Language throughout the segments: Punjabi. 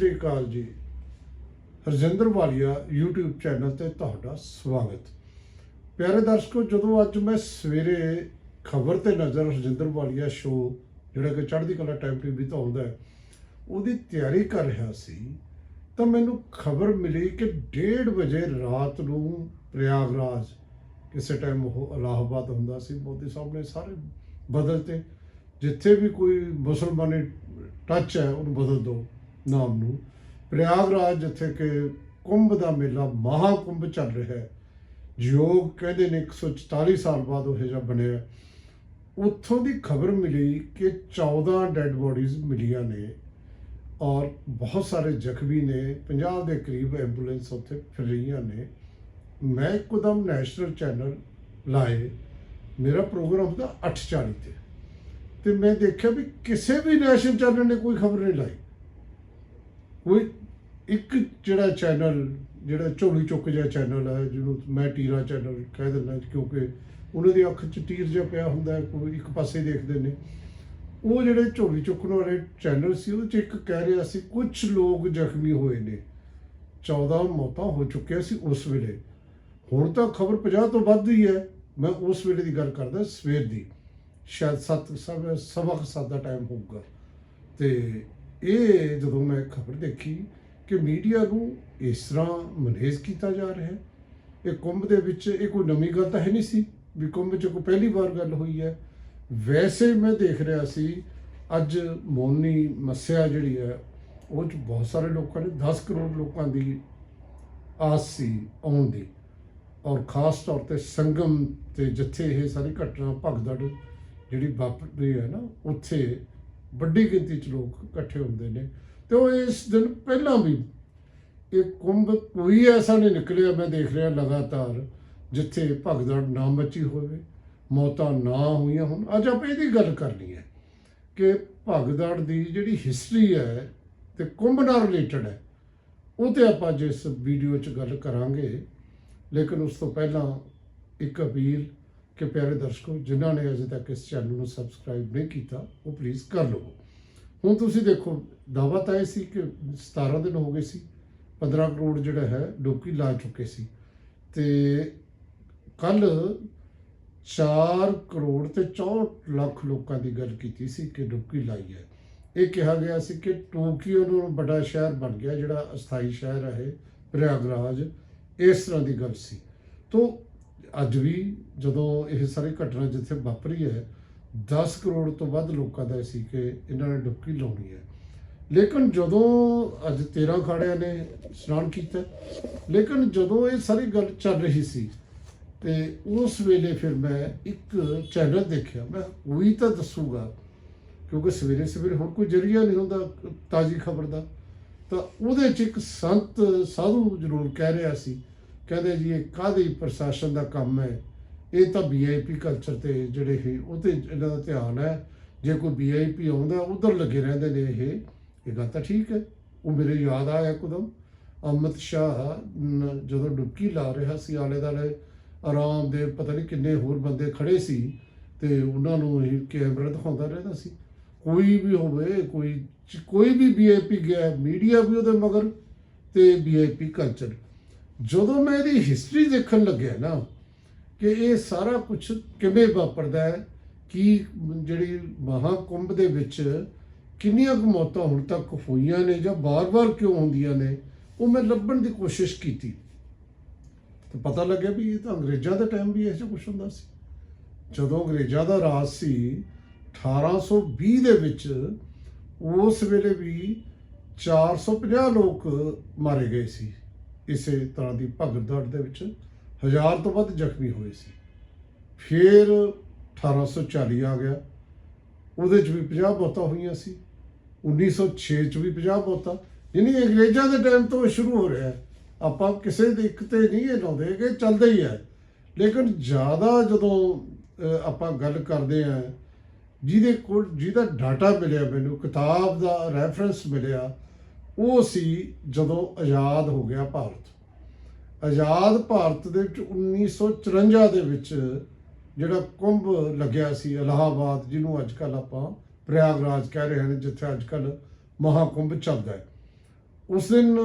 ਸਤਿ ਸ਼੍ਰੀ ਅਕਾਲ ਜੀ। ਹਰਜਿੰਦਰ ਵਾਲੀਆ YouTube ਚੈਨਲ ਤੇ ਤੁਹਾਡਾ ਸਵਾਗਤ। ਪਿਆਰੇ ਦਰਸ਼ਕੋ, ਜਦੋਂ ਅੱਜ ਮੈਂ ਸਵੇਰੇ ਖਬਰ ਤੇ ਨਜ਼ਰ ਹਰਜਿੰਦਰ ਵਾਲੀਆ ਸ਼ੋ ਜਿਹੜਾ ਕਿ ਚੜ੍ਹਦੀ ਕਲਾ ਟਾਈਮ ਟੀਵੀ ਤੋਂ ਆਉਂਦਾ ਹੈ, ਉਹਦੀ ਤਿਆਰੀ ਕਰ ਰਿਹਾ ਸੀ, ਤਾਂ ਮੈਨੂੰ ਖਬਰ ਮਿਲੀ ਕਿ 1:30 ਵਜੇ ਰਾਤ ਨੂੰ ਪ੍ਰਯਾਗਰਾਜ, ਕਿਸੇ ਟਾਈਮ ਉਹ ਇਲਾਹਾਬਾਦ ਹੁੰਦਾ ਸੀ, ਮੋਦੀ ਸਾਹਿਬ ਨੇ ਸਾਰੇ ਬਦਲਤੇ ਜਿੱਥੇ ਵੀ ਕੋਈ ਮੁਸਲਮਾਨੀ ਟੱਚ ਹੈ, ਉਹਨੂੰ ਬਦਲ ਦਿਓ। ਨਾਮ ਨੂੰ। ਪ੍ਰਯਾਗਰਾਜ ਜਿੱਥੇ ਕਿ ਕੁੰਭ ਦਾ ਮੇਲਾ ਮਹਾ ਕੁੰਭ ਚੱਲ ਰਿਹਾ ਹੈ, ਯੋਗ ਕਹਿੰਦੇ ਨੇ 144 ਸਾਲ ਬਾਅਦ ਉਹ ਜਿਹਾ ਬਣਿਆ। ਉੱਥੋਂ ਦੀ ਖਬਰ ਮਿਲੀ ਕਿ 14 ਡੈੱਡ ਬੋਡੀਜ਼ ਮਿਲੀਆਂ ਨੇ ਔਰ ਬਹੁਤ ਸਾਰੇ ਜ਼ਖਮੀ ਨੇ 50 ਦੇ ਕਰੀਬ ਐਂਬੂਲੈਂਸ ਉੱਥੇ ਫਿਰ ਰਹੀਆਂ ਨੇ। ਮੈਂ ਇੱਕਦਮ ਨੈਸ਼ਨਲ ਚੈਨਲ ਲਾਏ, ਮੇਰਾ ਪ੍ਰੋਗਰਾਮ ਹੁੰਦਾ 8:40 ਤੇ। ਤੇ ਮੈਂ ਦੇਖਿਆ ਵੀ ਕਿਸੇ ਵੀ ਨੈਸ਼ਨਲ ਚੈਨਲ ਨੇ ਕੋਈ ਖਬਰ ਨਹੀਂ ਲਾਈ। ਉਹ ਇੱਕ ਜਿਹੜਾ ਚੈਨਲ ਜਿਹੜਾ ਝੋਲੀ ਚੁੱਕ ਜਿਹਾ ਚੈਨਲ ਹੈ ਜਿਹਨੂੰ ਮੈਂ ਟੀਰਾ ਚੈਨਲ ਕਹਿ ਦਿੰਦਾ, ਕਿਉਂਕਿ ਉਹਨਾਂ ਦੀ ਅੱਖ 'ਚ ਟੀਰ ਜਿਹਾ ਪਿਆ ਹੁੰਦਾ, ਕੋਈ ਇੱਕ ਪਾਸੇ ਦੇਖਦੇ ਨੇ। ਉਹ ਜਿਹੜੇ ਝੋਲੀ ਚੁੱਕਣ ਵਾਲੇ ਚੈਨਲ ਸੀ, ਉਹਦੇ 'ਚ ਇੱਕ ਕਹਿ ਰਿਹਾ ਸੀ ਕੁਝ ਲੋਕ ਜ਼ਖਮੀ ਹੋਏ ਨੇ। 14 ਮੌਤਾਂ ਹੋ ਚੁੱਕੀਆਂ ਸੀ ਉਸ ਵੇਲੇ। ਹੁਣ ਤਾਂ ਖਬਰ 50 ਤੋਂ ਵੱਧ ਹੀ ਹੈ। ਮੈਂ ਉਸ ਵੇਲੇ ਦੀ ਗੱਲ ਕਰਦਾ, ਸਵੇਰ ਦੀ। ਸ਼ਾਇਦ 7 ਸਭ ਸਵਾ ਕੁ ਸੱਤ ਦਾ ਟਾਈਮ ਹੋਊਗਾ। ਤੇ ਇਹ ਜਦੋਂ ਮੈਂ ਖਬਰ ਦੇਖੀ ਕਿ ਮੀਡੀਆ ਨੂੰ ਇਸ ਤਰ੍ਹਾਂ ਮਨੇਜ ਕੀਤਾ ਜਾ ਰਿਹਾ ਹੈ, ਇਹ ਕੁੰਭ ਦੇ ਵਿੱਚ ਇਹ ਕੋਈ ਨਵੀਂ ਗੱਲ ਤਾਂ ਹੈ ਨਹੀਂ ਸੀ ਵੀ ਕੁੰਭ 'ਚ ਕੋਈ ਪਹਿਲੀ ਵਾਰ ਗੱਲ ਹੋਈ ਹੈ। ਵੈਸੇ ਮੈਂ ਦੇਖ ਰਿਹਾ ਸੀ, ਅੱਜ ਮੋਨੀ ਮੱਸਿਆ ਜਿਹੜੀ ਹੈ, ਉਹ 'ਚ ਬਹੁਤ ਸਾਰੇ ਲੋਕਾਂ ਨੇ 10 ਕਰੋੜ ਲੋਕਾਂ ਦੀ ਆਸ ਸੀ ਆਉਣ ਦੀ। ਔਰ ਖਾਸ ਤੌਰ ਤੇ ਸੰਗਮ ਤੇ ਜਿੱਥੇ ਇਹ ਸਾਰੀ ਘਟਨਾ ਭਗਦੜ ਜਿਹੜੀ ਵਾਪਰਦੀ ਹੈ ਨਾ, ਉੱਥੇ ਵੱਡੀ ਗਿਣਤੀ 'ਚ ਲੋਕ ਇਕੱਠੇ ਹੁੰਦੇ ਨੇ। ਤੇ ਉਹ ਇਸ ਦਿਨ ਪਹਿਲਾਂ ਵੀ ਇਹ ਕੁੰਭ ਕੋਈ ਐਸਾ ਨਹੀਂ ਨਿਕਲਿਆ, ਮੈਂ ਦੇਖ ਰਿਹਾ ਲਗਾਤਾਰ, ਜਿੱਥੇ ਭਗਦੜ ਨਾ ਮਚੀ ਹੋਵੇ, ਮੌਤਾਂ ਨਾ ਹੋਈਆਂ ਹੋਣ। ਅੱਜ ਆਪਾਂ ਇਹਦੀ ਗੱਲ ਕਰਨੀ ਹੈ ਕਿ ਭਗਦੜ ਦੀ ਜਿਹੜੀ ਹਿਸਟਰੀ ਹੈ ਤੇ ਕੁੰਭ ਨਾਲ ਰਿਲੇਟਡ ਹੈ, ਉਹ ਤੇ ਆਪਾਂ ਜਿਸ ਵੀਡੀਓ 'ਚ ਗੱਲ ਕਰਾਂਗੇ। ਲੇਕਿਨ ਉਸ ਤੋਂ ਪਹਿਲਾਂ ਇੱਕ ਅਪੀਲ ਕਿ ਪਿਆਰੇ ਦਰਸ਼ਕੋ ਜਿਨ੍ਹਾਂ ਨੇ ਅਜੇ ਤੱਕ ਇਸ ਚੈਨਲ ਨੂੰ ਸਬਸਕ੍ਰਾਈਬ ਨਹੀਂ ਕੀਤਾ ਉਹ ਪਲੀਜ਼ ਕਰ ਲਵੋ। ਹੁਣ ਤੁਸੀਂ ਦੇਖੋ ਦਾਅਵਾ ਤਾਂ ਇਹ ਸੀ ਕਿ 17 ਦਿਨ ਹੋ ਗਏ ਸੀ 15 ਕਰੋੜ ਜਿਹੜਾ ਹੈ ਡੋਕੀ ਲਾ ਚੁੱਕੇ ਸੀ। ਤੇ ਕੱਲ 4 ਕਰੋੜ ਤੇ 64 ਲੱਖ ਲੋਕਾਂ ਦੀ ਗੱਲ ਕੀਤੀ ਸੀ ਕਿ ਡੁਬਕੀ ਲਾਈ ਹੈ। ਇਹ ਕਿਹਾ ਗਿਆ ਸੀ ਕਿ ਟੋਕੀਓ ਨੂੰ ਵੱਡਾ ਸ਼ਹਿਰ ਬਣ ਗਿਆ ਜਿਹੜਾ ਅਸਥਾਈ ਸ਼ਹਿਰ ਹੈ ਇਹ, ਪ੍ਰਯਾਗਰਾਜ ਇਸ ਤਰ੍ਹਾਂ ਦੀ ਗੱਲ ਸੀ। ਤੋਂ ਅੱਜ ਵੀ ਜਦੋਂ ਇਹ ਸਾਰੀ ਘਟਨਾ ਜਿੱਥੇ ਵਾਪਰੀ ਹੈ 10 ਕਰੋੜ ਤੋਂ ਵੱਧ ਲੋਕਾਂ ਦਾ ਸੀ ਕਿ ਇਹਨਾਂ ਨੇ ਡੁਬਕੀ ਲਾਉਣੀ ਹੈ। ਲੇਕਿਨ ਜਦੋਂ ਅੱਜ 13 ਅਖਾੜਿਆਂ ਨੇ ਇਸ਼ਨਾਨ ਕੀਤਾ, ਲੇਕਿਨ ਜਦੋਂ ਇਹ ਸਾਰੀ ਗੱਲ ਚੱਲ ਰਹੀ ਸੀ, ਤੇ ਉਸ ਵੇਲੇ ਫਿਰ ਮੈਂ ਇੱਕ ਚੈਨਲ ਦੇਖਿਆ। ਮੈਂ ਉਹੀ ਤਾਂ ਦੱਸੂਗਾ, ਕਿਉਂਕਿ ਸਵੇਰੇ ਸਵੇਰੇ ਹੁਣ ਕੋਈ ਜਰੀਆ ਨਹੀਂ ਹੁੰਦਾ ਤਾਜ਼ੀ ਖਬਰ ਦਾ। ਤਾਂ ਉਹਦੇ ਚ ਇੱਕ ਸੰਤ ਸਾਧੂ ਜ਼ਰੂਰ ਕਹਿ ਰਿਹਾ ਸੀ ਕਹਿੰਦੇ ਜੀ, ਇਹ ਕਾਹਦੀ ਪ੍ਰਸ਼ਾਸਨ ਦਾ ਕੰਮ ਹੈ? ਇਹ ਤਾਂ ਵੀਆਈਪੀ ਕਲਚਰ ਤੇ ਜਿਹੜੇ ਇਹ, ਉਹ ਤੇ ਇਹਨਾਂ ਦਾ ਧਿਆਨ ਹੈ। ਜੇ ਕੋਈ ਵੀਆਈਪੀ ਆਉਂਦਾ, ਉਧਰ ਲੱਗੇ ਰਹਿੰਦੇ ਨੇ ਇਹ। ਇਹ ਗੱਲ ਤਾਂ ਠੀਕ ਹੈ। ਉਹ ਮੇਰੇ ਯਾਦ ਆਇਆ ਕਦਮ ਅਮਿਤ ਸ਼ਾਹ ਜਦੋਂ ਡੁਬਕੀ ਲਾ ਰਿਹਾ ਸੀ ਆਲੇ ਦਾਲੇ ਆਰਾਮ ਦੇ ਪਤਾ ਨਹੀਂ ਕਿੰਨੇ ਹੋਰ ਬੰਦੇ ਖੜੇ ਸੀ ਤੇ ਉਹਨਾਂ ਨੂੰ ਇਹ ਕੈਮਰਾ ਦਿਖਾਉਂਦਾ ਰਹਿੰਦਾ ਸੀ। ਕੋਈ ਵੀ ਹੋਵੇ, ਕੋਈ ਕੋਈ ਵੀ ਵੀਆਈਪੀ ਗਿਆ ਮੀਡੀਆ ਵੀ ਉਹਦੇ ਮਗਰ ਤੇ ਵੀਆਈਪੀ ਕਲਚਰ ਜਦੋਂ ਮੈਂ ਇਹਦੀ ਹਿਸਟਰੀ ਦੇਖਣ ਲੱਗਿਆ ਨਾ ਕਿ ਇਹ ਸਾਰਾ ਕੁਝ ਕਿਵੇਂ ਵਾਪਰਦਾ ਹੈ, ਕੀ ਜਿਹੜੀ ਮਹਾਕੁੰਭ ਦੇ ਵਿੱਚ ਕਿੰਨੀਆਂ ਕੁ ਮੌਤਾਂ ਹੁਣ ਤੱਕ ਹੋਈਆਂ ਨੇ ਜਾਂ ਬਾਰ-ਬਾਰ ਕਿਉਂ ਹੁੰਦੀਆਂ ਨੇ, ਉਹ ਮੈਂ ਲੱਭਣ ਦੀ ਕੋਸ਼ਿਸ਼ ਕੀਤੀ। ਤੇ ਪਤਾ ਲੱਗਿਆ ਵੀ ਇਹ ਤਾਂ ਅੰਗਰੇਜ਼ਾਂ ਦੇ ਟਾਈਮ ਵੀ ਐਸਾ ਕੁਝ ਹੁੰਦਾ ਸੀ। ਜਦੋਂ ਅੰਗਰੇਜ਼ਾਂ ਦਾ ਰਾਜ ਸੀ 1820 ਦੇ ਵਿੱਚ ਉਸ ਵੇਲੇ ਵੀ 450 ਲੋਕ ਮਾਰੇ ਗਏ ਸੀ। ਇਸੇ ਤਰ੍ਹਾਂ ਦੀ ਭਗਦੜ ਦੇ ਵਿੱਚ ਹਜ਼ਾਰ ਤੋਂ ਵੱਧ ਜ਼ਖਮੀ ਹੋਏ ਸੀ। ਫਿਰ 1840 ਆ ਗਿਆ। ਉਹਦੇ 'ਚ ਵੀ 50 ਮੌਤਾਂ ਹੋਈਆਂ ਸੀ। 1906 'ਚ ਵੀ 50 ਮੌਤਾਂ। ਯਾਨੀ ਅੰਗਰੇਜ਼ਾਂ ਦੇ ਟਾਈਮ ਤੋਂ ਸ਼ੁਰੂ ਹੋ ਰਿਹਾ ਆਪਾਂ ਕਿਸੇ ਦੇ ਇੱਕ ਤੇ ਨਹੀਂ ਇਹ ਲਾਉਂਦੇ ਕਿ ਚੱਲਦਾ ਹੀ ਹੈ। ਲੇਕਿਨ ਜ਼ਿਆਦਾ ਜਦੋਂ ਆਪਾਂ ਗੱਲ ਕਰਦੇ ਆ ਜਿਹਦੇ ਕੋਲ ਜਿਹਦਾ ਡਾਟਾ ਮਿਲਿਆ ਮੈਨੂੰ, ਕਿਤਾਬ ਦਾ ਰੈਫਰੈਂਸ ਮਿਲਿਆ ਉਹ ਸੀ ਜਦੋਂ ਆਜ਼ਾਦ ਹੋ ਗਿਆ ਭਾਰਤ। ਆਜ਼ਾਦ ਭਾਰਤ ਦੇ ਵਿੱਚ 1954 ਦੇ ਵਿੱਚ ਜਿਹੜਾ ਕੁੰਭ ਲੱਗਿਆ ਸੀ ਇਲਾਹਾਬਾਦ ਜਿਹਨੂੰ ਅੱਜ ਕੱਲ ਆਪਾਂ ਪ੍ਰਯਾਗਰਾਜ ਕਹਿ ਰਹੇ ਹਾਂ ਜਿੱਥੇ ਅੱਜ ਕੱਲ ਮਹਾਕੁੰਭ ਚੱਲਦਾ ਹੈ। ਉਸ ਦਿਨ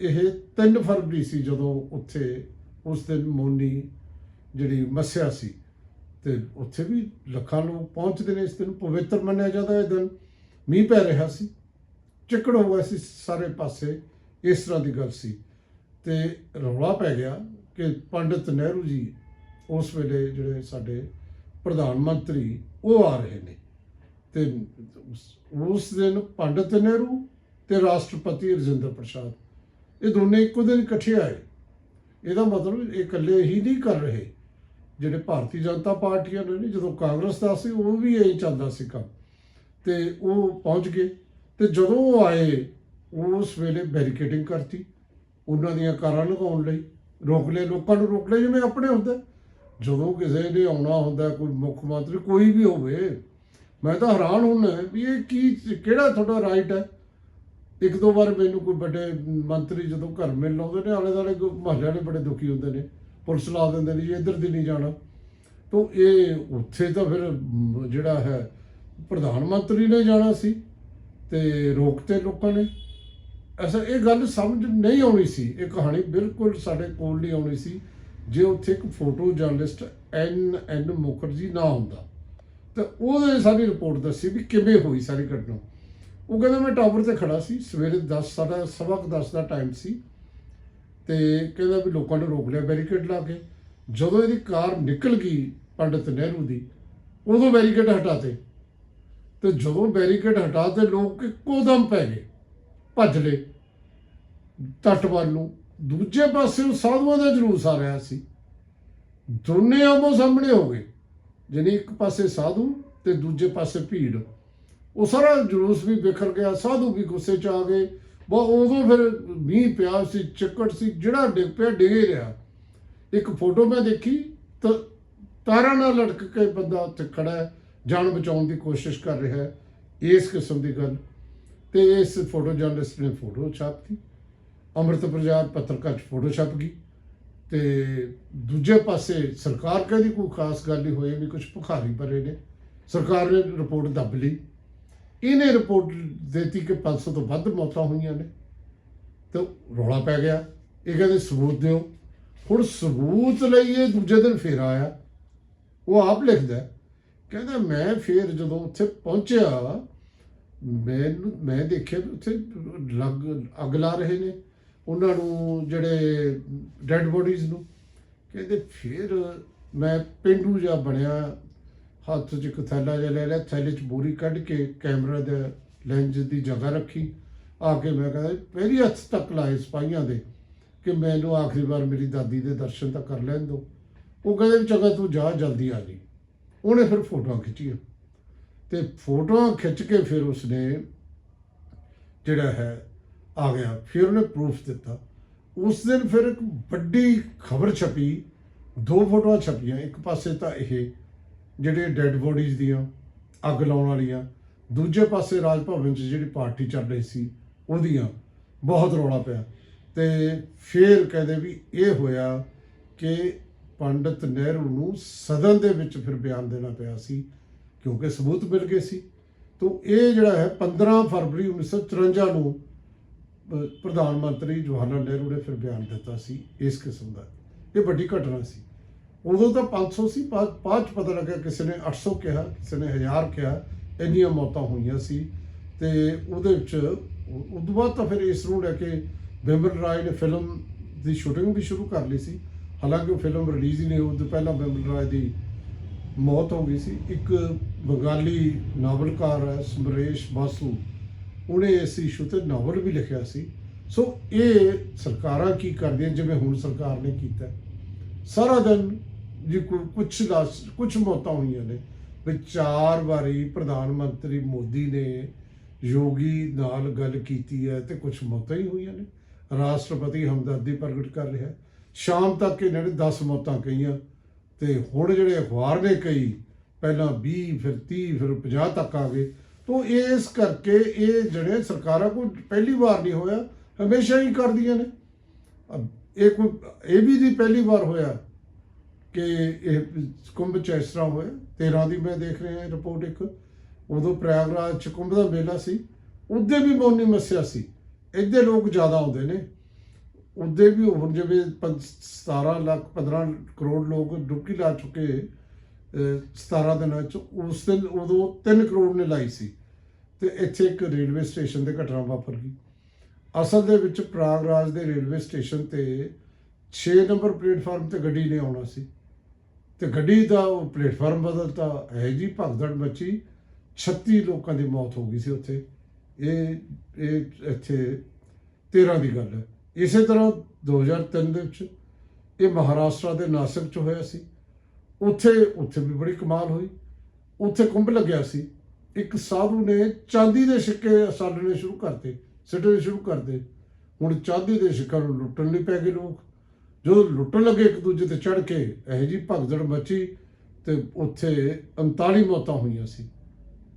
ਇਹ 3 ਫਰਵਰੀ ਸੀ ਜਦੋਂ ਉੱਥੇ ਉਸ ਦਿਨ ਮੋਨੀ ਜਿਹੜੀ ਮੱਸਿਆ ਸੀ ਤੇ ਉੱਥੇ ਵੀ ਲੱਖਾਂ ਲੋਕ ਪਹੁੰਚਦੇ ਨੇ। ਇਸ ਦਿਨ ਪਵਿੱਤਰ ਮੰਨਿਆ ਜਾਂਦਾ ਇਹ ਦਿਨ ਮੀਂਹ ਪੈ ਰਿਹਾ ਸੀ। ਚਿੱਕੜ ਹੋ ਗਿਆ ਸੀ ਸਾਰੇ ਪਾਸੇ, ਇਸ ਤਰ੍ਹਾਂ ਦੀ ਗੱਲ ਸੀ। ਤੇ ਰੌਲਾ ਪੈ ਗਿਆ ਕਿ ਪੰਡਿਤ ਨਹਿਰੂ ਜੀ ਉਸ ਵੇਲੇ ਜਿਹੜੇ ਸਾਡੇ ਪ੍ਰਧਾਨ ਮੰਤਰੀ, ਉਹ ਆ ਰਹੇ ਨੇ। ਤੇ ਉਸ- ਦਿਨ ਪੰਡਿਤ ਨਹਿਰੂ ਤੇ ਰਾਸ਼ਟਰਪਤੀ ਰਜਿੰਦਰ ਪ੍ਰਸਾਦ, ਇਹ ਦੋਨੇ ਇੱਕੋ ਦਿਨ ਇਕੱਠੇ ਆਏ। ਇਹਦਾ ਮਤਲਬ ਇਹ ਇਕੱਲੇ ਹੀ ਨਹੀਂ ਕਰ ਰਹੇ, ਜਿਹੜੇ ਭਾਰਤੀ ਜਨਤਾ ਪਾਰਟੀਆਂ ਨੇ, ਜਦੋਂ ਕਾਂਗਰਸ ਦਾ ਸੀ, ਉਹ ਵੀ ਇਹੀ ਚੱਲਦਾ ਸੀ ਕੰਮ। ਤੇ ਉਹ ਪਹੁੰਚ ਗਏ। ਤੇ ਜਦੋਂ ਉਹ ਆਏ ਉਸ ਵੇਲੇ ਬੈਰੀਕੇਡਿੰਗ ਕਰਤੀ। ਉਹਨਾਂ ਦੀਆਂ ਕਾਰਾਂ ਲਗਾਉਣ ਲਈ। ਰੋਕ ਲਏ, ਲੋਕਾਂ ਨੂੰ ਰੋਕ ਲਏ, ਜਿਵੇਂ ਆਪਣੇ ਹੁੰਦਾ। ਜਦੋਂ ਕਿਸੇ ਨੇ ਆਉਣਾ ਹੁੰਦਾ, ਕੋਈ ਮੁੱਖ ਮੰਤਰੀ, ਕੋਈ ਵੀ ਹੋਵੇ, ਮੈਂ ਤਾਂ ਹੈਰਾਨ ਹੁੰਦਾ ਵੀ ਇਹ ਕੀ, ਕਿਹੜਾ ਤੁਹਾਡਾ ਰਾਈਟ ਹੈ? ਇੱਕ ਦੋ ਵਾਰ ਮੈਨੂੰ ਕੋਈ ਵੱਡੇ ਮੰਤਰੀ ਜਦੋਂ ਘਰ ਮਿਲ ਲਾਉਂਦੇ ਨੇ, ਆਲੇ ਦੁਆਲੇ ਮਹੱਲੇ ਵਾਲੇ ਬੜੇ ਦੁਖੀ ਹੁੰਦੇ ਨੇ, ਪੁਲਿਸ ਲਾ ਦਿੰਦੇ ਨੇ, ਜੀ ਇੱਧਰ ਦੀ ਨਹੀਂ ਜਾਣਾ। ਤੋਂ ਇਹ ਉੱਥੇ ਤਾਂ ਫਿਰ ਜਿਹੜਾ ਹੈ, ਪ੍ਰਧਾਨ ਮੰਤਰੀ ਨੇ ਜਾਣਾ ਸੀ। ਤੇ ਰੋਕਤੇ ਲੋਕਾਂ ਨੇ। ਐਸਾ ਇਹ ਗੱਲ ਸਮਝ ਨਹੀਂ ਆਉਣੀ ਸੀ। ਇਹ ਕਹਾਣੀ ਬਿਲਕੁਲ ਸਾਡੇ ਕੋਲ ਨਹੀਂ ਆਉਣੀ ਸੀ, ਜੇ ਉੱਥੇ ਇੱਕ photo journalist N N Mukherjee ਨਾ ਹੁੰਦਾ। ਤੇ ਉਹਨੇ ਸਾਰੀ ਰਿਪੋਰਟ ਦੱਸੀ ਵੀ ਕਿਵੇਂ ਹੋਈ ਸਾਰੀ ਘਟਨਾ। ਉਹ ਕਹਿੰਦਾ, ਮੈਂ ਟਾਵਰ ਤੇ ਖੜਾ ਸੀ, ਸਵੇਰੇ 10 ਸਾਡਾ ਸਵਾ ਕੁ 10 ਦਾ ਟਾਈਮ ਸੀ। ਤੇ ਕਹਿੰਦਾ ਵੀ ਲੋਕਾਂ ਨੇ ਰੋਕ ਲਿਆ ਬੈਰੀਕੇਡ ਲਾ ਕੇ। ਜਦੋਂ ਇਹਦੀ ਕਾਰ ਨਿਕਲ ਗਈ ਪੰਡਿਤ ਨਹਿਰੂ ਦੀ, ਉਦੋਂ ਬੈਰੀਕੇਡ ਹਟਾਤੇ ਤੇ ਜਦੋਂ ਬੈਰੀਕੇਡ ਹਟਾ 'ਤੇ ਲੋਕ ਇੱਕੋ ਦਮ ਪੈ ਗਏ। ਭੱਜ ਲਏ। ਤੱਟ ਵੱਲ ਨੂੰ। ਦੂਜੇ ਪਾਸੇ ਸਾਧੂਆਂ ਦਾ ਜਲੂਸ ਆ ਰਿਹਾ ਸੀ। ਦੋਨੇ ਆਮੋ ਸਾਹਮਣੇ ਹੋ ਗਏ। ਜਾਣੀ ਇੱਕ ਪਾਸੇ ਸਾਧੂ ਤੇ ਦੂਜੇ ਪਾਸੇ ਭੀੜ। ਉਹ ਸਾਰਾ ਜਲੂਸ ਵੀ ਬਿਖਰ ਗਿਆ। ਸਾਧੂ ਵੀ ਗੁੱਸੇ ਚ ਆ ਗਏ। ਬਾ ਉਦੋਂ ਫਿਰ ਮੀਂਹ ਪਿਆ ਸੀ, ਚੱਕੜ ਸੀ, ਜਿਹੜਾ ਡਿੱਗ ਪਿਆ, ਡਿੱਗੇ ਰਿਹਾ। ਇੱਕ ਫੋਟੋ ਮੈਂ ਦੇਖੀ ਤਾਂ ਤਾਰਾਂ ਨਾਲ ਲਟਕ ਕੇ ਬੰਦਾ ਉੱਥੇ ਖੜਾ ਹੈ। ਜਾਨ ਬਚਾਉਣ ਦੀ ਕੋਸ਼ਿਸ਼ ਕਰ ਰਿਹਾ ਹੈ, ਇਸ ਕਿਸਮ ਦੀ ਗੱਲ। ਤੇ ਇਸ ਫੋਟੋ ਜਰਨਲਿਸਟ ਨੇ ਫੋਟੋ ਛਾਪਤੀ। ਅੰਮ੍ਰਿਤ ਪ੍ਰਚਾਰ ਪੱਤਰਕਾਰ 'ਚ ਫੋਟੋ ਛਪ ਗਈ। ਤੇ ਦੂਜੇ ਪਾਸੇ ਸਰਕਾਰ ਕਹਿੰਦੀ ਕੋਈ ਖਾਸ ਗੱਲ ਨਹੀਂ ਹੋਈ, ਵੀ ਕੁਝ ਭੁਖਾਰੀ ਭਰੇ ਨੇ। ਸਰਕਾਰ ਨੇ ਰਿਪੋਰਟ ਦੱਬ ਲਈ। ਇਹਨੇ ਰਿਪੋਰਟ ਦਿੱਤੀ ਕਿ 500 ਤੋਂ ਵੱਧ ਮੌਤਾਂ ਹੋਈਆਂ ਨੇ। ਤੇ ਰੌਲਾ ਪੈ ਗਿਆ। ਇਹ ਕਹਿੰਦੇ ਸਬੂਤ ਦਿਓ। ਹੁਣ ਸਬੂਤ ਲਈ ਇਹ ਦੂਜੇ ਦਿਨ ਫੇਰ ਆਇਆ। ਉਹ ਆਪ ਲਿਖਦਾ ਕਹਿੰਦਾ ਮੈਂ ਫੇਰ ਜਦੋਂ ਉੱਥੇ ਪਹੁੰਚਿਆ, ਮੈਨੂੰ, ਮੈਂ ਦੇਖਿਆ ਵੀ ਉੱਥੇ ਲੱਗ ਅੱਗ ਲਾ ਰਹੇ ਨੇ। ਉਹਨਾਂ ਨੂੰ ਜਿਹੜੇ ਡੈੱਡ ਬੋਡੀਜ਼ ਨੂੰ ਕਹਿੰਦੇ ਫਿਰ ਮੈਂ ਪਿੰਡੂ ਜਿਹਾ ਬਣਿਆ, ਹੱਥ 'ਚ ਇੱਕ ਥੈਲਾ ਜਿਹਾ ਲੈ ਲਿਆ, ਥੈਲੇ 'ਚ ਬੋਰੀ ਕੱਢ ਕੇ ਕੈਮਰਾ ਦੇ ਲੈਂਜ ਦੀ ਜਗ੍ਹਾ ਰੱਖੀ। ਆ ਕੇ ਮੈਂ ਕਹਿੰਦਾ ਪਹਿਲੀ ਹੱਥ ਤੱਕ ਲਾਏ ਸਿਪਾਹੀਆਂ ਦੇ ਕਿ ਮੈਨੂੰ ਆਖਰੀ ਵਾਰ ਮੇਰੀ ਦਾਦੀ ਦੇ ਦਰਸ਼ਨ ਤਾਂ ਕਰ ਲੈਣ ਦਿਓ। ਉਹ ਕਹਿੰਦੇ ਚੰਗਾ ਤੂੰ ਜਾ, ਜਲਦੀ ਆ ਜੀ। ਉਹਨੇ ਫਿਰ ਫੋਟੋਆਂ ਖਿੱਚੀਆਂ। ਤੇ ਫੋਟੋਆਂ ਖਿੱਚ ਕੇ ਫਿਰ ਉਸਨੇ ਜਿਹੜਾ ਹੈ, ਆ ਗਿਆ। ਫਿਰ ਉਹਨੇ ਪ੍ਰੂਫ ਦਿੱਤਾ। ਉਸ ਦਿਨ ਫਿਰ ਇੱਕ ਵੱਡੀ ਖਬਰ ਛਪੀ। ਦੋ ਫੋਟੋਆਂ ਛਪੀਆਂ। ਇੱਕ ਪਾਸੇ ਤਾਂ ਇਹ ਜਿਹੜੇ ਡੈੱਡ ਬੋਡੀਜ਼ ਦੀਆਂ ਅੱਗ ਲਾਉਣ ਵਾਲੀਆਂ। ਦੂਜੇ ਪਾਸੇ ਰਾਜ ਭਵਨ 'ਚ ਜਿਹੜੀ ਪਾਰਟੀ ਚੱਲ ਰਹੀ ਸੀ, ਉਹਦੀਆਂ ਬਹੁਤ ਰੌਲਾ ਪਿਆ। ਤੇ ਫਿਰ ਕਹਿੰਦੇ ਵੀ ਇਹ ਹੋਇਆ ਕਿ ਪੰਡਤ ਨਹਿਰੂ ਨੂੰ ਸਦਨ ਦੇ ਵਿੱਚ ਫਿਰ ਬਿਆਨ ਦੇਣਾ ਪਿਆ ਸੀ, ਕਿਉਂਕਿ ਸਬੂਤ ਮਿਲ ਗਏ ਸੀ। ਤੋਂ ਇਹ ਜਿਹੜਾ ਹੈ 15 ਫਰਵਰੀ 1954 ਨੂੰ ਪ੍ਰਧਾਨ ਮੰਤਰੀ ਜਵਾਹਰ ਲਾਲ ਨਹਿਰੂ ਨੇ ਫਿਰ ਬਿਆਨ ਦਿੱਤਾ ਸੀ ਇਸ ਕਿਸਮ ਦਾ। ਇਹ ਵੱਡੀ ਘਟਨਾ ਸੀ। ਉਦੋਂ ਤਾਂ 500 ਸੀ ਬਾਅਦ ਬਾਅਦ 'ਚ ਪਤਾ ਲੱਗਾ ਕਿਸੇ ਨੇ 800 ਕਿਹਾ, ਕਿਸੇ ਨੇ 1000 ਕਿਹਾ, ਇੰਨੀਆਂ ਮੌਤਾਂ ਹੋਈਆਂ ਸੀ। ਤੇ ਉਹਦੇ ਵਿੱਚ ਉਹ- ਉਦੋਂ ਬਾਅਦ ਤਾਂ ਫਿਰ ਇਸ ਨੂੰ ਲੈ ਕੇ ਬਿਮਲ ਰਾਏ ਨੇ ਫਿਲਮ ਦੀ ਸ਼ੂਟਿੰਗ ਵੀ ਸ਼ੁਰੂ ਕਰ ਲਈ ਸੀ। ਹਾਲਾਂਕਿ ਉਹ ਫਿਲਮ ਰਿਲੀਜ਼ ਹੀ ਨਹੀਂ ਹੋਣ ਤੋਂ ਪਹਿਲਾਂ ਬਿਮਲ ਰਾਏ ਦੀ ਮੌਤ ਹੋ ਗਈ ਸੀ। ਇੱਕ ਬੰਗਾਲੀ ਨਾਵਲਕਾਰ ਹੈ, ਸਮਰੇਸ਼ ਬਾਸੂ। ਉਹਨੇ ਇਸ ਇਸ਼ੂ ਤੇ ਨਾਵਲ ਵੀ ਲਿਖਿਆ ਸੀ। ਸੋ ਇਹ ਸਰਕਾਰਾਂ ਕੀ ਕਰਦੀਆਂ ਜਿਵੇਂ ਹੁਣ ਸਰਕਾਰ ਨੇ ਕੀਤਾ। ਸਾਰਾ ਦਿਨ ਜੀ ਕੋਈ ਕੁਛ ਲਾਸ, ਕੁਛ ਮੌਤਾਂ ਹੋਈਆਂ ਨੇ, ਵੀ ਚਾਰ ਵਾਰੀ ਪ੍ਰਧਾਨ ਮੰਤਰੀ ਮੋਦੀ ਨੇ ਯੋਗੀ ਨਾਲ ਗੱਲ ਕੀਤੀ ਹੈ ਤੇ ਕੁਛ ਮੌਤਾਂ ਹੀ ਹੋਈਆਂ ਨੇ। ਰਾਸ਼ਟਰਪਤੀ ਹਮਦਰਦੀ ਪ੍ਰਗਟ ਕਰ ਰਿਹਾ ਹੈ। ਸ਼ਾਮ ਤੱਕ ਇਹਨਾਂ ਨੇ 10 ਮੌਤਾਂ ਕਹੀਆਂ ਤੇ ਹੁਣ ਜਿਹੜੇ ਅਖਬਾਰ ਨੇ ਕਈ ਪਹਿਲਾਂ 20 ਫਿਰ 30 ਫਿਰ 50 ਤੱਕ ਆ ਗਏ। ਤੋਂ ਇਸ ਕਰਕੇ ਇਹ ਜਿਹੜੇ ਸਰਕਾਰਾਂ ਕੋਈ ਪਹਿਲੀ ਵਾਰ ਨਹੀਂ ਹੋਇਆ, ਹਮੇਸ਼ਾ ਹੀ ਕਰਦੀਆਂ ਨੇ। ਇਹ ਕੋਈ, ਇਹ ਵੀ ਨਹੀਂ ਪਹਿਲੀ ਵਾਰ ਹੋਇਆ ਕਿ ਇਹ ਕੁੰਭ ਚ ਇਸ ਤਰ੍ਹਾਂ ਹੋਇਆ। 13 ਦੀ ਮੈਂ ਦੇਖ ਰਿਹਾ ਰਿਪੋਰਟ ਇੱਕ। ਉਦੋਂ ਪ੍ਰਯਾਗਰਾਜ ਚ ਕੁੰਭ ਦਾ ਮੇਲਾ ਸੀ, ਉਹਦੇ ਵੀ ਮੌਨੀ ਮੱਸਿਆ ਸੀ। ਇੱਥੇ ਲੋਕ ਜ਼ਿਆਦਾ ਆਉਂਦੇ ਨੇ। ਉਹਦੇ ਵੀ ਹੁਣ ਜਿਵੇਂ ਪੰਜ- 17 ਲੱਖ 15 ਕਰੋੜ ਲੋਕ ਡੁਬਕੀ ਲਾ ਚੁੱਕੇ ਅਹ, 17 ਦਿਨਾਂ ਚ ਉਸ ਦਿਨ ਉਦੋਂ 3 ਕਰੋੜ ਨੇ ਲਾਈ ਸੀ। ਤੇ ਇੱਥੇ ਇੱਕ ਰੇਲਵੇ ਸਟੇਸ਼ਨ ਤੇ ਘਟਨਾ ਵਾਪਰ ਗਈ। ਅਸਲ ਦੇ ਵਿੱਚ ਪ੍ਰਾਗਰਾਜ ਦੇ ਰੇਲਵੇ ਸਟੇਸ਼ਨ ਤੇ 6 ਨੰਬਰ ਪਲੇਟਫਾਰਮ ਤੇ ਗੱਡੀ ਨੇ ਆਉਣਾ ਸੀ। ਤੇ ਗੱਡੀ ਦਾ ਉਹ ਪਲੇਟਫਾਰਮ ਬਦਲਤਾ ਹੈ ਜੀ ਭਗਦੜ ਮੱਚੀ 36 ਲੋਕਾਂ ਦੀ ਮੌਤ ਹੋ ਗਈ ਸੀ ਉੱਥੇ। ਇਹ ਇਹ ਇੱਥੇ 13 ਦੀ ਗੱਲ ਹੈ। ਇਸੇ ਤਰ੍ਹਾਂ 2003 ਦੇ ਵਿੱਚ ਇਹ ਮਹਾਰਾਸ਼ਟਰ ਦੇ ਨਾਸਿਕ ਚ ਹੋਇਆ ਸੀ। ਉੱਥੇ ਉੱਥੇ ਵੀ ਬੜੀ ਕਮਾਲ ਹੋਈ। ਉੱਥੇ ਕੁੰਭ ਲੱਗਿਆ ਸੀ। ਇੱਕ ਸਾਧੂ ਨੇ ਚਾਂਦੀ ਦੇ ਸਿੱਕੇ ਸਾਲਣੇ ਸ਼ੁਰੂ ਕਰਤੇ ਸਿੱਟਣੇ ਸ਼ੁਰੂ ਕਰਤੇ। ਹੁਣ ਚਾਂਦੀ ਦੇ ਸਿੱਕਿਆਂ ਨੂੰ ਲੁੱਟਣ ਲਈ ਪੈ ਗਏ ਲੋਕ। ਜਦੋਂ ਲੁੱਟਣ ਲੱਗੇ ਇੱਕ ਦੂਜੇ ਤੇ ਚੜ ਕੇ, ਇਹੋ ਜੀ ਭਗਦੜ ਮਚੀ ਤੇ ਉੱਥੇ 39 ਮੌਤਾਂ ਹੋਈਆਂ ਸੀ।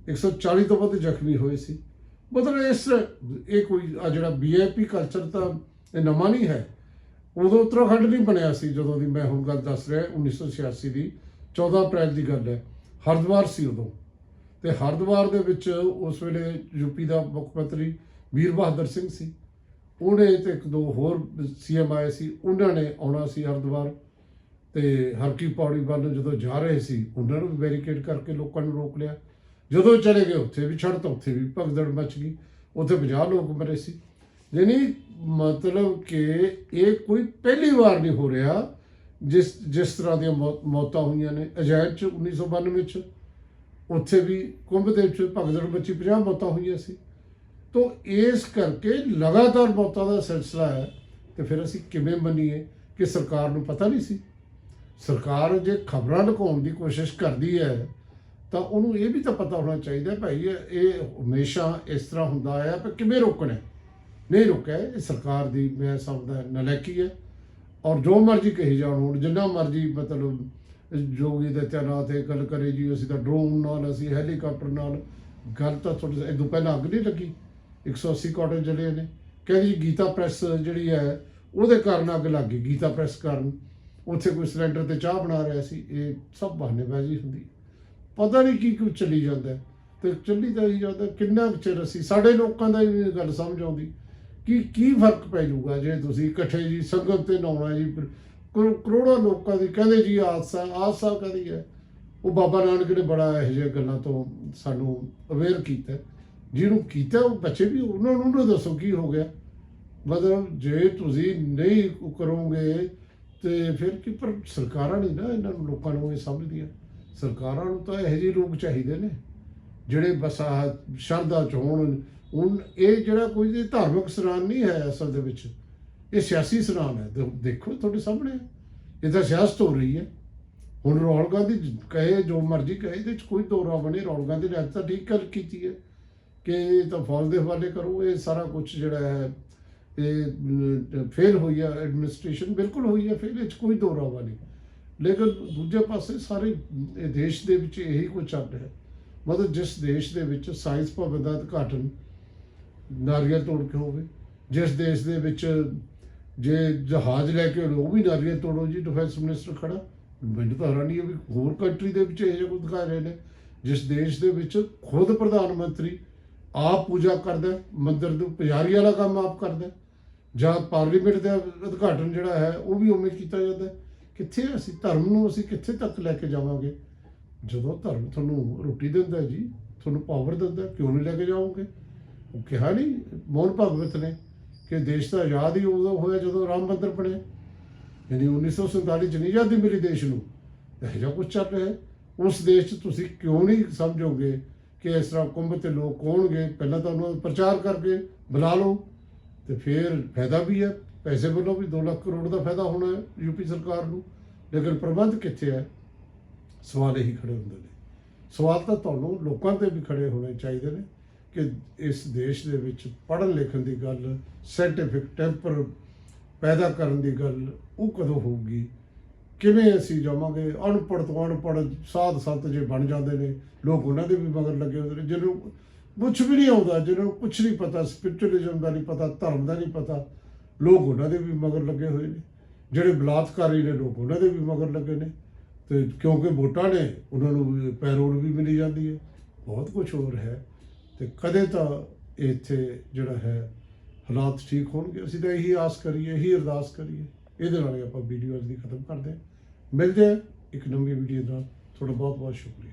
140 ਤੋਂ ਵੱਧ ਜ਼ਖਮੀ ਹੋਏ ਸੀ। ਮਤਲਬ ਇਸ, ਇਹ ਕੋਈ ਆ ਜਿਹੜਾ ਵੀਆਈਪੀ ਕਲਚਰ ਤਾਂ ਇਹ ਨਵਾਂ ਨਹੀਂ ਹੈ। ਉਦੋਂ ਉੱਤਰਾਖੰਡ ਨਹੀਂ ਬਣਿਆ ਸੀ ਜਦੋਂ ਦੀ ਮੈਂ ਹੁਣ ਗੱਲ ਦੱਸ ਰਿਹਾ 1986 ਦੀ 14 ਅਪ੍ਰੈਲ ਦੀ ਗੱਲ ਹੈ। ਹਰਿਦੁਆਰ ਸੀ ਉਦੋਂ ਤੇ ਹਰਿਦੁਆਰ ਦੇ ਵਿੱਚ ਉਸ ਵੇਲੇ ਯੂਪੀ ਦਾ ਮੁੱਖ ਮੰਤਰੀ ਵੀਰ ਬਹਾਦਰ ਸਿੰਘ ਸੀ। ਉਹਨੇ ਤੇ ਇੱਕ ਦੋ ਹੋਰ ਸੀਐਮ ਆਏ ਸੀ, ਉਹਨਾਂ ਨੇ ਆਉਣਾ ਸੀ ਹਰਿਦੁਆਰ ਤੇ ਹਰਕੀ ਪੌੜੀ ਵੱਲ ਜਦੋਂ ਜਾ ਰਹੇ ਸੀ, ਉਹਨਾਂ ਨੂੰ ਵੀ ਬੈਰੀਕੇਡ ਕਰਕੇ ਲੋਕਾਂ ਨੂੰ ਰੋਕ ਲਿਆ। ਜਦੋਂ ਚਲੇ ਗਏ ਉੱਥੇ ਵੀ, ਛੱਡ ਤਾਂ ਉੱਥੇ ਵੀ ਭਗਦੜ ਮਚ ਗਈ। ਉੱਥੇ 50 ਲੋਕ ਮਰੇ ਸੀ। ਯਾਨੀ ਮਤਲਬ ਕਿ ਇਹ ਕੋਈ ਪਹਿਲੀ ਵਾਰ ਨਹੀਂ ਹੋ ਰਿਹਾ ਜਿਸ ਜਿਸ ਤਰ੍ਹਾਂ ਦੀਆਂ ਮੌਤਾਂ ਹੋਈਆਂ ਨੇ। ਅਜੈਬ ਚ 1992 ਚ, ਉੱਥੇ ਵੀ ਕੁੰਭ ਦੇ ਵਿੱਚ ਭਗਦੜ ਬੱਚੀ 50 ਮੌਤਾਂ ਹੋਈਆਂ ਸੀ। ਤੋਂ ਇਸ ਕਰਕੇ ਲਗਾਤਾਰ ਮੌਤਾਂ ਦਾ ਸਿਲਸਿਲਾ ਹੈ ਤੇ ਫਿਰ ਅਸੀਂ ਕਿਵੇਂ ਮੰਨੀਏ ਕਿ ਸਰਕਾਰ ਨੂੰ ਪਤਾ ਨਹੀਂ ਸੀ? ਸਰਕਾਰ ਜੇ ਖਬਰਾਂ ਲੁਕਾਉਣ ਦੀ ਕੋਸ਼ਿਸ਼ ਕਰਦੀ ਹੈ, ਤਾਂ ਉਹਨੂੰ ਇਹ ਵੀ ਤਾਂ ਪਤਾ ਹੋਣਾ ਚਾਹੀਦਾ ਭਾਈ, ਇਹ ਹਮੇਸ਼ਾ ਇਸ ਤਰ੍ਹਾਂ ਹੁੰਦਾ ਆਇਆ ਪਰ ਕਿਵੇਂ ਰੋਕਣਾ ਨਹੀਂ ਰੁਕਿਆ ਇਹ ਸਰਕਾਰ ਦੀ, ਮੈਂ ਸਮਝਦਾ ਨਲੈਕੀ ਹੈ। ਔਰ ਜੋ ਮਰਜ਼ੀ ਕਹੀ ਜਾਣ ਹੁਣ, ਜਿੰਨਾ ਮਰਜ਼ੀ ਮਤਲਬ ਜੋਗੀ ਦੇ ਤੈਨਾਤ ਤੇ ਗੱਲ ਕਰੇ ਜੀ, ਅਸੀਂ ਤਾਂ ਡਰੋਨ ਨਾਲ, ਅਸੀਂ ਹੈਲੀਕਾਪਟਰ ਨਾਲ ਗੱਲ ਤਾਂ ਤੁਹਾਡੇ ਇਹ ਤੋਂ ਪਹਿਲਾਂ ਅੱਗ ਨਹੀਂ ਲੱਗੀ? 180 ਕਾਟੇਜ ਜਲੇ ਨੇ। ਕਹਿੰਦੀ ਜੀ ਗੀਤਾ ਪ੍ਰੈਸ ਜਿਹੜੀ ਹੈ, ਉਹਦੇ ਕਾਰਨ ਅੱਗ ਲੱਗ ਗਈ, ਗੀਤਾ ਪ੍ਰੈਸ ਕਾਰਨ। ਉੱਥੇ ਕੋਈ ਸਿਲੰਡਰ ਤੇ ਚਾਹ ਬਣਾ ਰਿਹਾ ਸੀ, ਇਹ ਸਭ ਬਹਾਨੇਬਾਜ਼ੀ ਹੁੰਦੀ ਪਤਾ ਨਹੀਂ ਕੀ ਕੁਝ ਚੱਲੀ ਜਾਂਦਾ ਹੈ। ਤੇ ਚੱਲੀ ਤਾਂ ਹੀ ਜਾਂਦਾ, ਕਿੰਨਾ ਕੁ ਚਿਰ ਅਸੀਂ, ਸਾਡੇ ਲੋਕਾਂ ਦਾ ਹੀ ਗੱਲ ਸਮਝ ਆਉਂਦੀ। ਕਿ, ਕੀ ਫ਼ਰਕ ਪੈ ਜਾਊਗਾ ਜੇ ਤੁਸੀਂ ਇਕੱਠੇ ਜੀ ਸੰਗਤ ਤੇ ਨਹਾਉਣਾ ਜੀ? ਕਰੋ- ਕਰੋੜਾਂ ਲੋਕਾਂ ਦੀ ਕਹਿੰਦੇ ਜੀ ਆਸਾ ਆਸਾ ਕਹਦੀ ਹੈ। ਉਹ ਬਾਬਾ ਨਾਨਕ ਨੇ ਬੜਾ ਇਹੋ ਜਿਹੀਆਂ ਗੱਲਾਂ ਤੋਂ ਸਾਨੂੰ ਅਵੇਅਰ ਕੀਤਾ। ਜਿਹਨੂੰ ਕੀਤਾ, ਉਹ ਬੱਚੇ ਵੀ, ਉਹਨਾਂ ਨੂੰ ਦੱਸੋ ਕੀ ਹੋ ਗਿਆ। ਮਤਲਬ ਜੇ ਤੁਸੀਂ ਨਹੀਂ ਕਰੋਗੇ ਤੇ ਫਿਰ ਕੀ, ਪਰ ਸਰਕਾਰਾਂ ਨਹੀਂ ਨਾ ਇਹਨਾਂ ਨੂੰ ਲੋਕਾਂ ਨੂੰ ਇਹ ਸਮਝਦੀਆਂ। ਸਰਕਾਰਾਂ ਨੂੰ ਤਾਂ ਇਹੋ ਜਿਹੇ ਲੋਕ ਚਾਹੀਦੇ ਨੇ। ਜਿਹੜੇ ਬਸ ਸ਼ਰਧਾ ਚ ਹੋਣ ਹੁਣ ਇਹ ਜਿਹੜਾ ਕੋਈ ਇਹ ਧਾਰਮਿਕ ਸਰਾਨ ਨਹੀਂ ਹੈ ਅਸਲ ਦੇ ਵਿੱਚ, ਇਹ ਸਿਆਸੀ ਸਰਾਨ ਹੈ। ਦੇਖੋ ਤੁਹਾਡੇ ਸਾਹਮਣੇ। ਇਹ ਤਾਂ ਸਿਆਸਤ ਹੋ ਰਹੀ ਹੈ। ਹੁਣ ਰਾਹੁਲ ਗਾਂਧੀ ਕਹੇ, ਜੋ ਮਰਜ਼ੀ ਕਹੇ, ਇਹਦੇ ਚ ਕੋਈ ਦੋ ਰਾਹ ਬਣੇ। ਰਾਹੁਲ ਗਾਂਧੀ ਨੇ ਅੱਜ ਤਾਂ ਠੀਕ ਗੱਲ ਕੀਤੀ ਹੈ ਕਿ ਇਹ ਤਾਂ ਫੌਜ ਦੇ ਹਵਾਲੇ ਕਰੋ। ਇਹ ਸਾਰਾ ਕੁਝ ਜਿਹੜਾ ਹੈ, ਇਹ ਫੇਲ ਹੋਈ ਹੈ ਐਡਮਿਨਿਸਟ੍ਰੇਸ਼ਨ ਬਿਲਕੁਲ ਹੋਈ ਹੈ ਫੇਲ ਇਹ 'ਚ ਕੋਈ ਦੋ ਨਹੀਂ ਲੇਕਿਨ ਦੂਜੇ ਪਾਸੇ ਸਾਰੇ, ਇਹ ਦੇਸ਼ ਦੇ ਵਿੱਚ ਇਹੀ ਕੁਝ ਚੱਲ ਰਿਹਾ ਹੈ। ਮਤਲਬ ਜਿਸ ਦੇਸ਼ ਦੇ ਵਿੱਚ ਸਾਇੰਸ ਭਵਨ ਦਾ ਉਦਘਾਟਨ ਨਾਰੀਅਲ ਤੋੜ ਕੇ ਹੋਵੇ। ਜਿਸ ਦੇਸ਼ ਦੇ ਵਿੱਚ ਜੇ ਜਹਾਜ਼ ਲੈ ਕੇ ਉਹ ਵੀ ਨਾਰੀਅਲ ਤੋੜੋ ਜੀ ਡਿਫੈਂਸ ਮਿਨਿਸਟਰ ਖੜਾ। ਮੈਨੂੰ ਤਾਂ ਹੈਰਾਨੀ ਹੈ ਵੀ ਹੋਰ ਕੰਟਰੀ ਦੇ ਵਿੱਚ ਇਹ ਜਿਹਾ ਕੁਝ ਦਿਖਾ ਰਹੇ ਨੇ। ਜਿਸ ਦੇਸ਼ ਦੇ ਵਿੱਚ ਖੁਦ ਪ੍ਰਧਾਨ ਮੰਤਰੀ ਆਪ ਪੂਜਾ ਕਰਦਾ ਹੈ, ਮੰਦਿਰ ਦੇ ਪੁਜਾਰੀ ਵਾਲਾ ਕੰਮ ਆਪ ਕਰਦਾ ਜਾਂ ਪਾਰਲੀਮੈਂਟ ਦਾ ਉਦਘਾਟਨ ਜਿਹੜਾ ਹੈ ਉਹ ਵੀ ਉਵੇਂ ਕੀਤਾ ਜਾਂਦਾ ਕਿੱਥੇ ਅਸੀਂ ਧਰਮ ਨੂੰ ਅਸੀਂ ਕਿੱਥੇ ਤੱਕ ਲੈ ਕੇ ਜਾਵਾਂਗੇ? ਜਦੋਂ ਧਰਮ ਤੁਹਾਨੂੰ ਰੋਟੀ ਦਿੰਦਾ ਜੀ ਤੁਹਾਨੂੰ ਪਾਵਰ ਦਿੰਦਾ ਕਿਉਂ ਨਹੀਂ ਲੈ ਕੇ ਜਾਓਗੇ? ਉਹ ਕਿਹਾ ਨਹੀਂ ਮੋਹਨ ਭਗਵਤ ਨੇ ਕਿ ਦੇਸ਼ ਤਾਂ ਆਜ਼ਾਦ ਹੀ ਉਦੋਂ ਹੋਇਆ ਜਦੋਂ ਰਾਮ ਮੰਦਰ ਬਣਿਆ। ਯਾਨੀ 1947 ਚ ਨਹੀਂ ਆਜ਼ਾਦੀ ਮਿਲੀ ਦੇਸ਼ ਨੂੰ। ਇਹ ਜਿਹਾ ਕੁਝ ਚੱਲ ਰਿਹਾ ਉਸ ਦੇਸ਼ 'ਚ ਤੁਸੀਂ ਕਿਉਂ ਨਹੀਂ ਸਮਝੋਗੇ ਕਿ ਇਸ ਤਰ੍ਹਾਂ ਕੁੰਭ ਤੇ ਲੋਕ ਹੋਣਗੇ? ਪਹਿਲਾਂ ਤਾਂ ਉਹਨਾਂ ਦਾ ਪ੍ਰਚਾਰ ਕਰਕੇ ਬੁਲਾ ਲਓ। ਤੇ ਫਿਰ ਫਾਇਦਾ ਵੀ ਹੈ। ਪੈਸੇ ਵੱਲੋਂ ਵੀ 2 ਲੱਖ ਕਰੋੜ ਦਾ ਫਾਇਦਾ ਹੋਣਾ ਹੈ ਯੂਪੀ ਸਰਕਾਰ ਨੂੰ। ਲੇਕਿਨ ਪ੍ਰਬੰਧ ਕਿੱਥੇ ਹੈ? ਸਵਾਲ ਇਹੀ ਖੜੇ ਹੁੰਦੇ ਨੇ। ਸਵਾਲ ਤਾਂ ਤੁਹਾਨੂੰ ਲੋਕਾਂ ਤੇ ਵੀ ਖੜੇ ਹੋਣੇ ਚਾਹੀਦੇ ਨੇ। ਕਿ ਇਸ ਦੇਸ਼ ਦੇ ਵਿੱਚ ਪੜ੍ਹਨ ਲਿਖਣ ਦੀ ਗੱਲ ਸਾਇੰਟੀਫਿਕ ਟੈਂਪਰ ਪੈਦਾ ਕਰਨ ਦੀ ਗੱਲ, ਉਹ ਕਦੋਂ ਹੋਊਗੀ? ਕਿਵੇਂ ਅਸੀਂ ਜਾਵਾਂਗੇ? ਅਨਪੜ੍ਹ ਤੋਂ ਅਨਪੜ੍ਹ ਸਾਧ ਸੰਤ ਜੇ ਬਣ ਜਾਂਦੇ ਨੇ, ਲੋਕ ਉਹਨਾਂ ਦੇ ਵੀ ਮਗਰ ਲੱਗੇ ਹੁੰਦੇ ਨੇ, ਜਿਹਨੂੰ ਕੁਝ ਵੀ ਨਹੀਂ ਆਉਂਦਾ, ਜਿਹਨੂੰ ਕੁਝ ਨਹੀਂ ਪਤਾ ਸਪਿਰਚੁਅਲਿਜ਼ਮ ਦਾ ਨਹੀਂ ਪਤਾ, ਧਰਮ ਦਾ ਨਹੀਂ ਪਤਾ, ਲੋਕ ਉਹਨਾਂ ਦੇ ਵੀ ਮਗਰ ਲੱਗੇ ਹੋਏ ਨੇ। ਜਿਹੜੇ ਬਲਾਤਕਾਰੀ ਨੇ, ਲੋਕ ਉਹਨਾਂ ਦੇ ਵੀ ਮਗਰ ਲੱਗੇ ਨੇ। ਤੇ ਕਿਉਂਕਿ ਵੋਟਾਂ ਨੇ, ਉਹਨਾਂ ਨੂੰ ਪੈਰੋਲ ਵੀ ਮਿਲੀ ਜਾਂਦੀ ਹੈ। ਬਹੁਤ ਕੁਝ ਹੋਰ ਹੈ। ਤੇ ਕਦੇ ਤਾਂ ਇੱਥੇ ਜਿਹੜਾ ਹੈ ਹਾਲਾਤ ਠੀਕ ਹੋਣਗੇ। ਅਸੀਂ ਤਾਂ ਇਹੀ ਆਸ ਕਰੀਏ, ਇਹੀ ਅਰਦਾਸ ਕਰੀਏ। ਇਹਦੇ ਨਾਲ ਹੀ ਆਪਾਂ ਵੀਡੀਓ ਅੱਜ ਦੀ ਖਤਮ ਕਰਦੇ ਹਾਂ। ਮਿਲਦੇ ਹਾਂ ਇੱਕ ਨਵੀਂ ਵੀਡੀਓ ਨਾਲ। ਤੁਹਾਡਾ ਬਹੁਤ ਬਹੁਤ ਸ਼ੁਕਰੀਆ।